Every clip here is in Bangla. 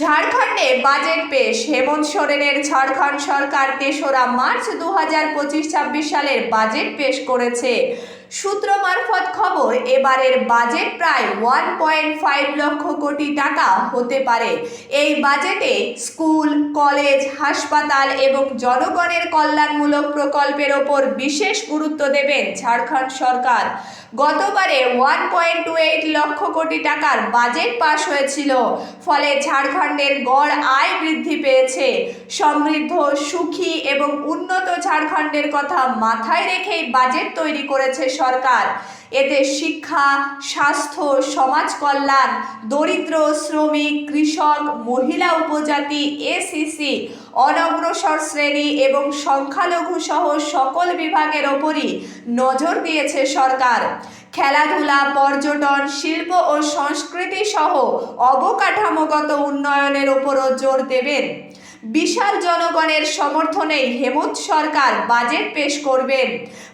ঝাড়খণ্ডে বাজেট পেশ। হেমন্ত সোরেনের ঝাড়খণ্ড সরকার তেসরা মার্চ দু হাজার পঁচিশ ছাব্বিশ সালের বাজেট পেশ করেছে। সূত্র মারফত খবর, এবারের বাজেট প্রায় one point five lakh crore টাকা হতে পারে। এই বাজেটে স্কুল, কলেজ, হাসপাতাল এবং জনগণের কল্যাণমূলক প্রকল্পের ওপর বিশেষ গুরুত্ব দেবেন ঝাড়খণ্ড সরকার। গতবারে one point two eight lakh crore টাকার বাজেট পাশ হয়েছিল, ফলে ঝাড়খণ্ডের গড় আয় বৃদ্ধি পেয়েছে। সমৃদ্ধ, সুখী এবং উন্নত ঝাড়খণ্ডের কথা মাথায় রেখেই বাজেট তৈরি করেছে সরকার। এতে শিক্ষা, স্বাস্থ্য, সমাজ কল্যাণ, দরিদ্র, শ্রমিক, কৃষক, মহিলা উপজাতি এসিসি অনগ্রসর শ্রেণি এবং সংখ্যালঘু সহ সকল বিভাগের ওপরই নজর দিয়েছে সরকার। খেলাধুলা, পর্যটন, শিল্প ও সংস্কৃতি সহ অবকাঠামোগত উন্নয়নের ওপরও জোর দেবেন। বিশাল জনগণের সমর্থনেই হেমন্ত সরকার বাজেট পেশ করবেন।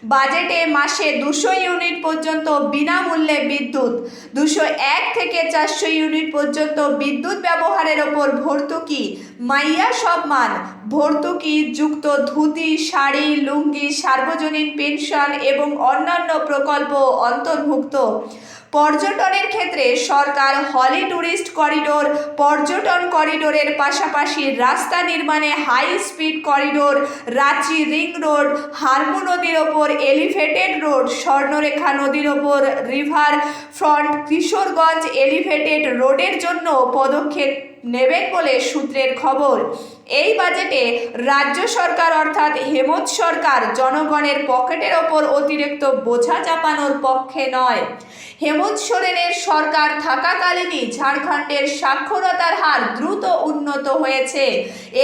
বাজেটে মাসে দুশো ইউনিট পর্যন্ত বিনামূল্যে বিদ্যুৎ, দুশো এক থেকে চারশো ইউনিট পর্যন্ত বিদ্যুৎ ব্যবহারের ওপর ভর্তুকি, মাইয়া সম্মান ভর্তুকি, যুক্ত ধুতি, শাড়ি, লুঙ্গি, সার্বজনীন পেনশন এবং অন্যান্য প্রকল্প অন্তর্ভুক্ত। পর্যটনের ক্ষেত্রে সরকার হলি ট্যুরিস্ট করিডোর, পর্যটন করিডোরের পাশাপাশি রাস্তা নির্মাণে high speed corridor, Ranchi ring road, Harmu নদীর ওপর এলিভেটেড রোড, স্বর্ণরেখা নদীর ওপর রিভার ফ্রন্ট, কিশোরগঞ্জ এলিভেটেড রোডের জন্য পদক্ষেপ নেবেন বলে সূত্রের খবর। এই বাজেটে রাজ্য সরকার অর্থাৎ হেমন্ত সরকার জনগণের পকেটের ওপর অতিরিক্ত বোঝা চাপানোর পক্ষে নয়। হেমন্ত সোরেনের সরকার থাকাকালীনই ঝাড়খণ্ডের সাক্ষরতার হার দ্রুত উন্নত হয়েছে।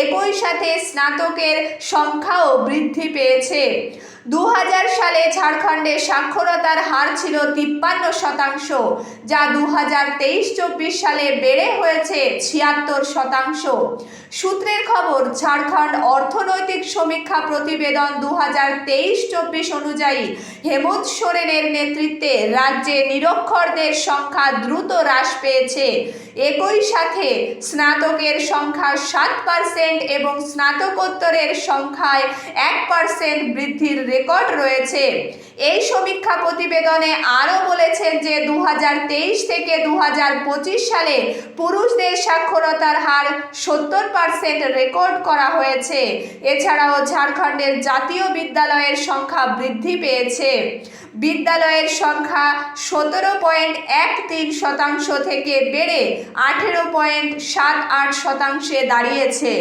একই সাথে স্নাতকের সংখ্যাও বৃদ্ধি পেয়েছে। দু হাজার সালে ঝাড়খণ্ডে সাক্ষরতার হার ছিল তিপ্পান্ন শতাংশ, যা দু হাজার তেইশ চব্বিশ সালে বেড়ে হয়েছে ছিয়াত্তর শতাংশ। সূত্রের খবর, ঝাড়খণ্ড অর্থনৈতিক সমীক্ষা প্রতিবেদন দু হাজার তেইশ চব্বিশ অনুযায়ী হেমন্ত সোরেনের নেতৃত্বে রাজ্যে নিরক্ষরদের সংখ্যা দ্রুত হ্রাস পেয়েছে। একই সাথে স্নাতকের সংখ্যা সাত পার্সেন্ট এবং স্নাতকোত্তরের সংখ্যায় এক পার্সেন্ট বৃদ্ধির রেকর্ড রয়েছে। এই সমীক্ষা প্রতিবেদনে আরও বলেছেন যে দু হাজার তেইশ থেকে দু হাজার পঁচিশ সালে পুরুষদের সাক্ষরতার হার সত্তর পার্সেন্ট রেকর্ড করা হয়েছে। এছাড়াও ঝাড়খণ্ডের জাতীয় বিদ্যালয়ের সংখ্যা বৃদ্ধি পেয়েছে। বিদ্যালয়ের সংখ্যা সতেরো পয়েন্ট এক তিন শতাংশ থেকে বেড়ে আঠেরো পয়েন্ট সাত আট শতাংশে দাঁড়িয়েছে।